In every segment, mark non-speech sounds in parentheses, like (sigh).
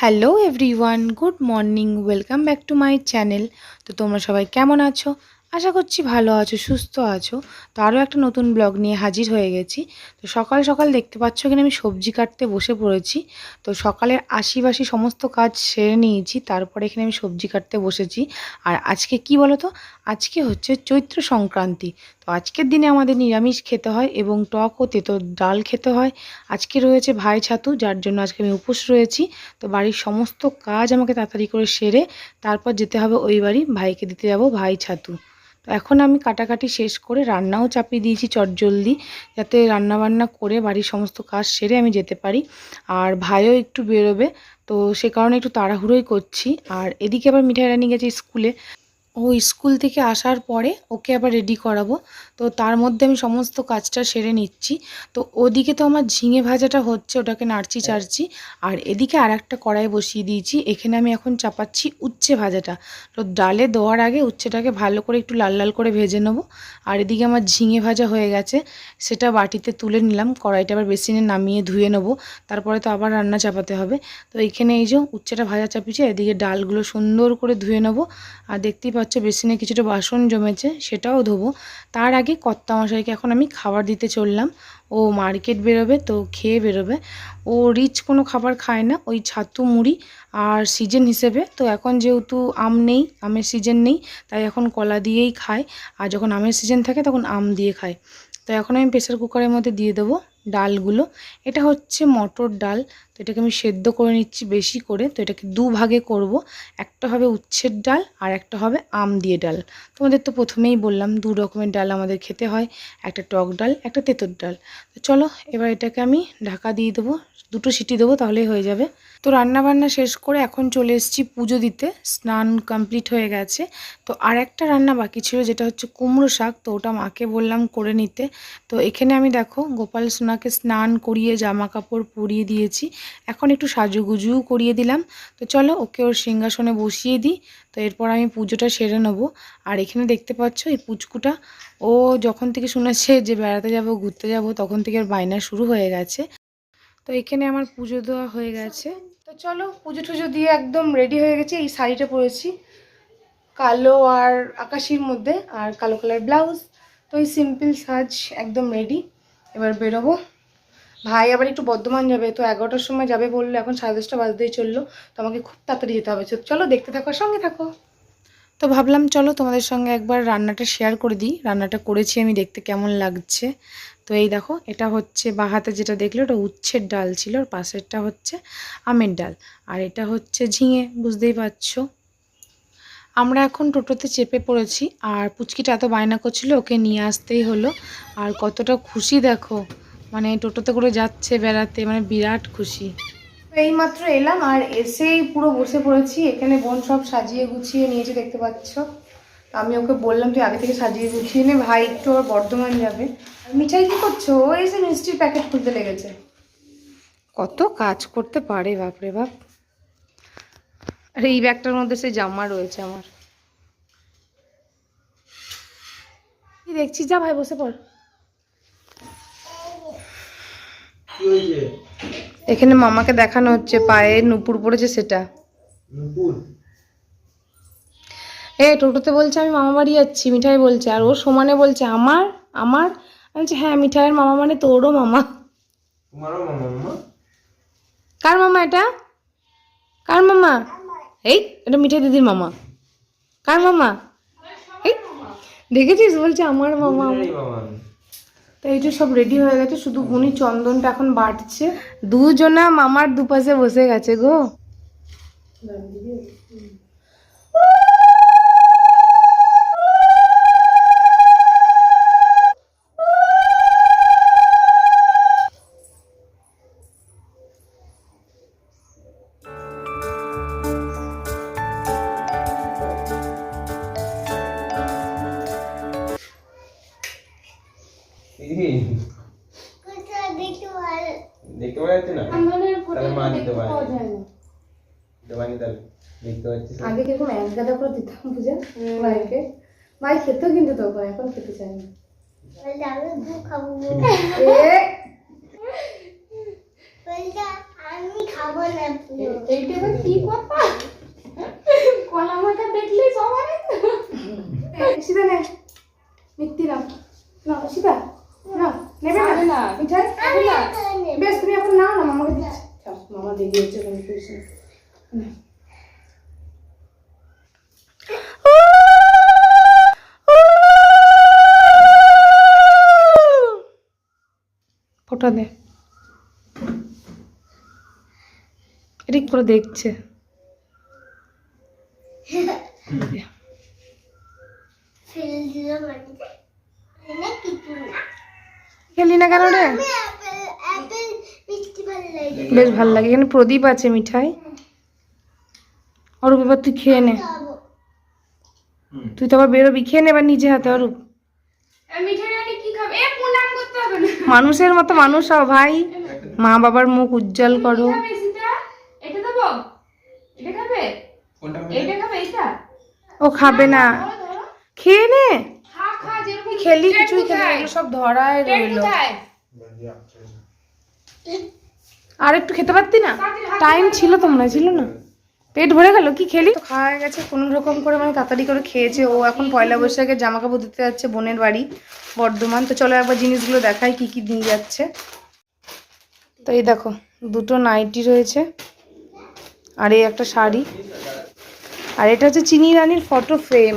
Hello everyone good morning welcome back to my channel তো তোমরা সবাই কেমন আছো? আশা করছি ভালো আছো, সুস্থ আছো। তো আরও একটা নতুন ব্লগ নিয়ে হাজির হয়ে গেছি। তো সকাল সকাল দেখতে পাচ্ছ কিনা, আমি সবজি কাটতে বসে পড়েছি। তো সকালের আশিবাসি সমস্ত কাজ সেরে নিয়েছি, তারপরে এখানে আমি সবজি কাটতে বসেছি। আর আজকে কি বলো তো আজকে হচ্ছে চৈত্র সংক্রান্তি। তো আজকের দিনে আমাদের নিরামিষ খেতে হয় এবং টক ও তেতো ডাল খেতে হয়। আজকে রয়েছে ভাই ছাতু, যার জন্য আজকে আমি উপোস রয়েছি। তো বাড়ির সমস্ত কাজ আমাকে তাড়াতাড়ি করে সেরে তারপর যেতে হবে ওই বাড়ি, ভাইকে দিতে যাব ভাই ছাতু। এখন আমি কাটাকাটি শেষ করে রান্নাও চাপিয়ে দিয়েছি চটজলদি, যাতে রান্নাবান্না করে বাড়ির সমস্ত কাজ সেরে আমি যেতে পারি। আর ভাইও একটু বেরোবে, তো সে কারণে একটু তাড়াহুড়োই করছি। আর এদিকে আবার মিঠাই রানি গেছে স্কুলে। ও স্কুল থেকে আসার পরে ওকে আবার রেডি করাবো। তো তার মধ্যে আমি সমস্ত কাজটা সেরে নিচ্ছি। তো ওদিকে তো আমার ঝিঙে ভাজাটা হচ্ছে ওটাকে নাড়ছি চাড়ছি। আর এদিকে আর একটা কড়াই বসিয়ে দিয়েছি। এখানে আমি এখন চাপাচ্ছি উচ্ছে ভাজাটা। তো ডালে দেওয়ার আগে উচ্ছেটাকে ভালো করে একটু লাল লাল করে ভেজে নেব। আর এদিকে আমার ঝিঙে ভাজা হয়ে গেছে। সেটা বাটিতে তুলে নিলাম। কড়াইটা আবার বেসিনে নামিয়ে ধুয়ে নেব। তারপরে তো আবার রান্না চাপাতে হবে। তো এইখানে এই যে উচ্ছেটা ভাজা চাপিয়েছে এদিকে ডালগুলো সুন্দর করে ধুয়ে নেব। আর দেখতেই পাচ্ছ বেসিনে কিছুটা বাসন জমেছে, সেটাও ধোবো। তার আগে কর্তা মশাইকে এখন আমি খাবার দিতে চললাম। ও মার্কেট বেরোবে, তো খেয়ে বেরোবে। ও রিচ কোনো খাবার খায় না, ওই ছাতু মুড়ি আর সিজন হিসেবে। তো এখন যেহেতু আম নেই, আমের সিজন নেই, তাই এখন কলা দিয়েই খায়। আর যখন আমের সিজন থাকে, তখন আম দিয়ে খায়। তো এখন আমি প্রেসার কুকারের মধ্যে দিয়ে দেবো। ডালগুলো। এটা হচ্ছে মটর ডাল। তো এটাকে আমি সেদ্ধ করে নিচ্ছি বেশি করে। তো এটাকে দু ভাগে করব। একটা হবে উচ্ছের ডাল আর একটা হবে আম দিয়ে ডাল। তোমাদের তো প্রথমেই বললাম, দু রকমের ডাল আমাদের খেতে হয়। একটা টক ডাল, একটা তেঁতোর ডাল। তো চলো, এবার এটাকে আমি ঢাকা দিয়ে দেবো। দুটো সিটি দেবো, তাহলেই হয়ে যাবে। তো রান্না বান্না শেষ করে এখন চলে এসেছি পুজো দিতে। স্নান কমপ্লিট হয়ে গেছে। তো আর একটা রান্না বাকি ছিল, যেটা হচ্ছে কুমড়ো শাক। তো ওটা মাকে বললাম করে নিতে। তো এখানে আমি দেখো, গোপাল সোনাকে স্নান করিয়ে জামা কাপড় পরিয়ে দিয়েছি। এখন একটু সাজুগুজুও করিয়ে দিলাম। তো চলো ওকে ওর সিংহাসনে বসিয়ে দিই। তো এরপর আমি পুজোটা সেরে নেব। আর এখানে দেখতে পাচ্ছ এই পুচকুটা। ও যখন থেকে শুনেছে যে বেড়াতে যাব, ঘুরতে যাব, তখন থেকে আর বায়না শুরু হয়ে গেছে। তো এখানে আমার পুজো দেওয়া হয়ে গেছে। তো চলো পুজো টুজো দিয়ে একদম রেডি হয়ে গেছে। এই শাড়িটা পরেছি। কালো আর আকাশির মধ্যে আর কালো কালার ব্লাউজ তো এই সিম্পল সাজ একদম রেডি এবার বেরোবো। ভাই আবার একটু বর্ধমান যাবে, তো এগারোটার সময় যাবে বলল, এখন সাড়ে দশটা বাজতেই চলল, তো আমাকে খুব তাড়াতাড়ি যেতে হবে। চলো দেখতে থাকো, সঙ্গে থাকো। তো ভাবলাম চলো তোমাদের সঙ্গে একবার রান্নাটা শেয়ার করে দিই। রান্নাটা করেছি আমি, দেখতে কেমন লাগছে। তো এই দেখো, এটা হচ্ছে বা হাতে যেটা দেখলে, ওটা উচ্ছের ডাল ছিল, আর পাশেরটা হচ্ছে আমের ডাল। আর এটা হচ্ছে ঝিঙে, বুঝতেই পারছ? আমরা এখন টোটোতে চেপে পড়েছি আর পুচকিটা এত বায়না করছিল ওকে নিয়ে আসতেই হলো। আর কতটা খুশি দেখো মানে টোটোতে করে যাচ্ছে বেড়াতে মানে বিরাট খুশি। এই মাত্র এলাম আর এসেই পুরো বসে পড়েছি এখানে বোন সব সাজিয়ে গুছিয়ে নিয়েছে দেখতে পাচ্ছ। আমি ওকে বললাম তুই আগে থেকে সাজিয়ে গুছিয়ে নে ভাই একটু আবার বর্ধমান যাবে। মিঠাই কি করছ? ও এসে মিষ্টির প্যাকেট খুলতে লেগেছে। কত কাজ করতে পারে বাপরে বাপ। আর এই ব্যাগটার মধ্যে সেই জামা রয়েছে আমার। কি দেখছিস? যা ভাই বসে পড়। এখানে মামাকে দেখানো হচ্ছে পায়ে নুপুর পড়েছে সেটা। এ টোটোতে বলছে আমি মামা বাড়ি যাচ্ছি মিঠাই বলছে। আর ও সমানে বলছে আমার আমার? আমি বলছি হ্যাঁ মিঠাইয়ের মামা মানে তোরও মামা? কার মামা এটা? কার মামা? এই এটা মিঠাই দিদির মামা। কার মামা? এই দেখেছিস? বলছে আমার মামা। তো এই যে সব রেডি হয়ে গেছে শুধু গুনি চন্দনটা এখন বাড়ছে। দুজনা মামার দুপাশে বসে গেছে গো। যে, দেখতে পাওয়া যাচ্ছে না? তাহলে মা দিতে পারে। দিতে তাহলে দেখতে পাচ্ছিস আগে কীরকম এক গাদা করে দিতাম বুঝে ভাইকে ভাই খেতো কিন্তু তখন এখন খেতে চায় না। এ, আমি খাব না এইটা কি কথা? কলা মাথা দেখলেই সবার সীতা নে মিত্তি নাও না সীতা না বেশ তুমি এখন নাও না মামাকে দিচ্ছি মামা দেরি হচ্ছে কোনো কিছু ফোটা দে। এটা করে দেখছে? ফেলে দিল মাটিতে কিছু না খেলি না কেন রে? আমি অ্যাপেল অ্যাপেল মিষ্টি ভালো লাগে। বেশ ভালো লাগে এখানে প্রদীপ আছে মিঠাই। অরূপ এবার তুই খেয়ে নে। তুই তো আবার বেরোবি খেয়ে নে এবার নিজে হাতে অরূপ। এই মিঠাই রানী কি খাবে? এ প্রণাম করতে হবে না। মানুষের মতো মানুষ হও ভাই। (laughs) মা বাবার মুখ উজ্জ্বল করো কি খাবে সীতা? এটা দেবো? এটা খাবে? কোনটা এইটা খাবে এইটা ও খাবে না। খেয়ে নে। খা খা যেরকম খেলি কিছুই খেলি এগুলো সব ধরায় রইল। আর একটু খেতে পারতি না? টাইম ছিল তোমরা ছিল না? পেট ভরে গেল কি খেলি? খাওয়া গেছে কোনো রকম করে মানে তাড়াতাড়ি করে খেয়েছে। ও এখন পয়লা বৈশাখে জামা কাপড় দিতে যাচ্ছে বোনের বাড়ি বর্ধমান। তো চলো একবার জিনিসগুলো দেখাই কি কি দিয়ে যাচ্ছে। তো এই দেখো দুটো নাইটি রয়েছে আর এই একটা শাড়ি। আর এটা হচ্ছে চিনি রানীর ফটো ফ্রেম।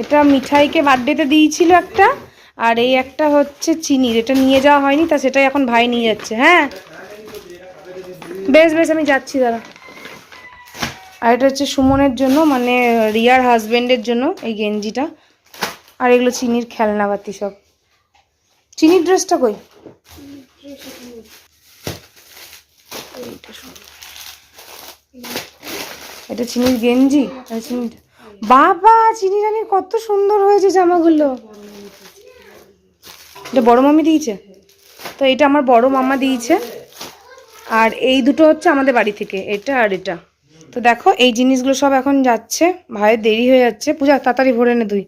এটা মিঠাইকে বার্থডেতে দিয়েছিল একটা, আর এই একটা হচ্ছে চিনির, এটা নিয়ে যাওয়া হয়নি, তা সেটাই এখন ভাই নিয়ে যাচ্ছে হ্যাঁ? বেশ বেশ, আমি যাচ্ছি, দাঁড়া। আর এটা হচ্ছে সুমনের জন্য মানে রিয়ার হাজবেন্ডের জন্য এই গেঞ্জিটা। আর এগুলো চিনির খেলনাবাতি সব। চিনির ড্রেসটা কই? এটা চিনির গেঞ্জি? চিনির বাবা, চিনি রানীর কত সুন্দর হয়েছে জামাগুলো। এটা বড় মামি দিয়েছে? তো এটা আমার বড় মামা দিয়েছে। আর এই দুটো হচ্ছে আমাদের বাড়ি থেকে, এটা আর এটা। তো দেখো, এই জিনিসগুলো সব এখন যাচ্ছে। ভাইয়ের দেরি হয়ে যাচ্ছে। পূজা, তাড়াতাড়ি ভরে নে তুই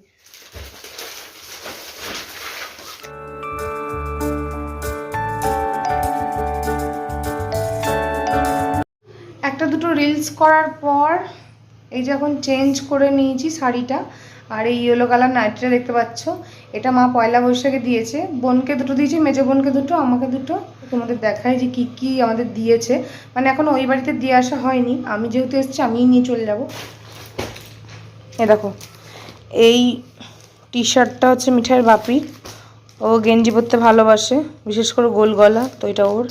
একটা দুটো রিলস করার পর এই যে এখন চেঞ্জ করে নিয়েছি শাড়িটা, আর এই ইয়েলো কালার নাইটিটা দেখতে পাচ্ছ, এটা মা পয়লা বৈশাখে দিয়েছে। বোনকে দুটো দিয়েছে, মেজে বোনকে দুটো, আমাকে দুটো। তোমাদের দেখাই যে কি কি আমাদের দিয়েছে। মানে এখন ওই বাড়িতে দিয়ে আসা হয়নি। আমি যেহেতু এসেছি, আমিই নিয়ে চলে যাব। এ দেখো, এই টি শার্টটা হচ্ছে মিঠাইয়ের বাপির ও গেঞ্জি পরতে ভালোবাসে, বিশেষ করে গোল গলা, তো এটা ওর।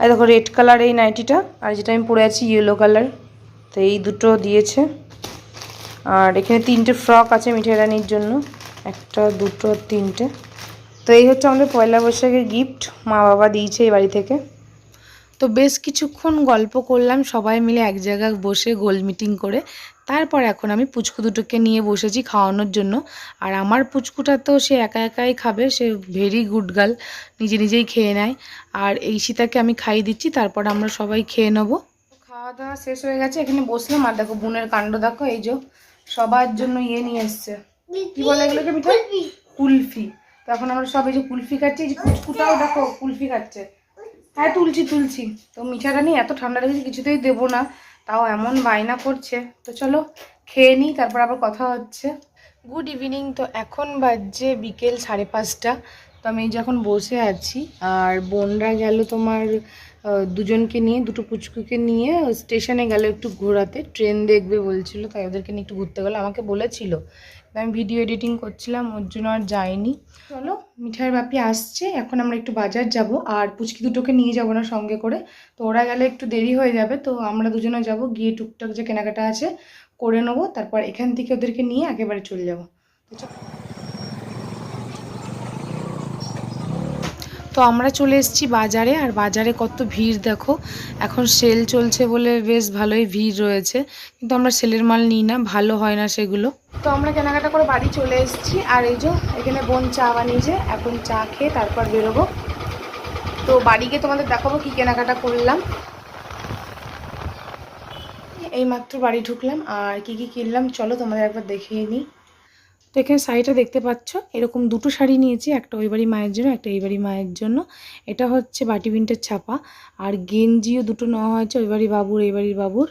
আর দেখো রেড কালার এই নাইটিটা আর যেটা আমি পরে আছি ইয়েলো কালার তো এই দুটো দিয়েছে। আর এখানে তিনটে ফ্রক আছে মিঠাই রানির জন্য। একটা দুটো তিনটে। তো এই হচ্ছে আমাদের পয়লা বৈশাখের গিফট মা বাবা দিয়েছে এই বাড়ি থেকে। তো বেশ কিছুক্ষণ গল্প করলাম সবাই মিলে এক জায়গায় বসে গোল মিটিং করে। তারপর এখন আমি পুচকু দুটোকে নিয়ে বসেছি খাওয়ানোর জন্য। আর আমার পুচকুটা তো সে একা একাই খাবে সে ভেরি গুড গার্ল নিজে নিজেই খেয়ে নেয়। আর এই সীতাকে আমি খাইয়ে দিচ্ছি তারপর আমরা সবাই খেয়ে নেব। খাওয়া দাওয়া শেষ হয়ে গেছে এখানে বসলাম। আর দেখো বোনের কাণ্ড দেখো এই যে সবার জন্য ইয়ে নিয়ে এসছে। কি বলে এগুলোকে মিঠাই কুলফি। তো এখন আমরা সব এই যে কুলফি খাচ্ছি এই যে কুচকুটাও দেখো কুলফি খাচ্ছে। হ্যাঁ তুলছি তুলছি। তো মিঠাটা নিয়ে এত ঠান্ডা লেগেছে কিছুতেই দেবো না। তাও এমন বায়না করছে। তো চলো খেয়ে নিই তারপর আবার কথা হচ্ছে। গুড ইভিনিং তো এখন বাজছে বিকেল সাড়ে পাঁচটা। তো আমি যখন বসে আছি, আর বোনরা গেল তোমার দুজনকে নিয়ে, দুটো পুচকুকে নিয়ে স্টেশনে গেল একটু ঘোরাতে। ট্রেন দেখবে বলছিল, তাই ওদেরকে নিয়ে একটু ঘুরতে গেলো। আমাকে বলেছিল আমি ভিডিও এডিটিং করছিলাম, ওর জন্য আর যাইনি। চলো, মিঠাইয়ের বাপি আসছে, এখন আমরা একটু বাজার যাব, আর পুচকি দুটোকে নিয়ে যাব না সঙ্গে করে। তো ওরা গেলে একটু দেরি হয়ে যাবে, তো আমরা দুজনে যাব, গিয়ে টুকটাক যে কেনাকাটা আছে করে নেব, তারপর এখান থেকে ওদেরকে নিয়ে একেবারে চলে যাব। তো তো আমরা চলে এসেছি বাজারে, আর বাজারে কত ভিড় দেখো। এখন সেল চলছে বলে বেশ ভালোই ভিড় রয়েছে, কিন্তু আমরা সেলের মাল নিই না, ভালো হয় না সেগুলো। তো আমরা কেনাকাটা করে বাড়ি চলে এসেছি, আর এই যে এখানে বোন চা বানিয়েছে এখন চা খেয়ে তারপর বেরোবো। তো বাড়ি গিয়ে তোমাদের দেখাবো কি কেনাকাটা করলাম। এই মাত্র বাড়ি ঢুকলাম, আর কি কি কিনলাম, চলো তোমাদের একবার দেখিয়ে নিই। তো এখানে শাড়িটা দেখতে পাচ্ছ, এরকম দুটো শাড়ি নিয়েছি, একটা ওই বাড়ি মায়ের জন্য, একটা এই বাড়ি মায়ের জন্য। এটা হচ্ছে বাটি প্রিন্টের ছাপা, আর গেঞ্জিও দুটো নেওয়া হয়েছে ওই বাড়ি বাবুর, এই বাড়ির বাবুর।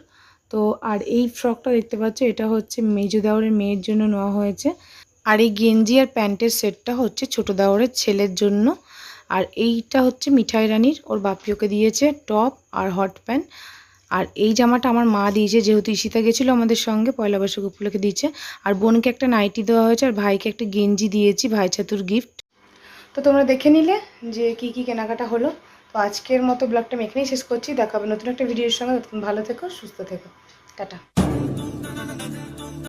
তো, আর এই ফ্রকটা দেখতে পাচ্ছ, এটা হচ্ছে মেজো দেওরের মেয়ের জন্য নেওয়া হয়েছে। আর এই গেঞ্জি আর প্যান্টের সেটটা হচ্ছে ছোটো দেওরের ছেলের জন্য। আর এইটা হচ্ছে মিঠাই রানীর, ওর বাপিওকে দিয়েছে টপ আর হট প্যান্ট। আর এই জামাটা আমার মা দিয়েছে, যেহেতু ঈশিতা গেছিল আমাদের সঙ্গে, পয়লা বৈশাখ উপলক্ষে দিয়েছে। আর বোনকে একটা নাইটি দেওয়া হয়েছে, আর ভাইকে একটা গেঞ্জি দিয়েছি, ভাই ছাতুর গিফট তো তোমরা দেখে নিলে যে কি কি কেনাকাটা হলো। তো আজকের মতো ব্লগটা আমি এখানেই শেষ করছি। দেখাবে নতুন একটা ভিডিওর সঙ্গে। ভালো থেকো, সুস্থ থেকো। টাটা।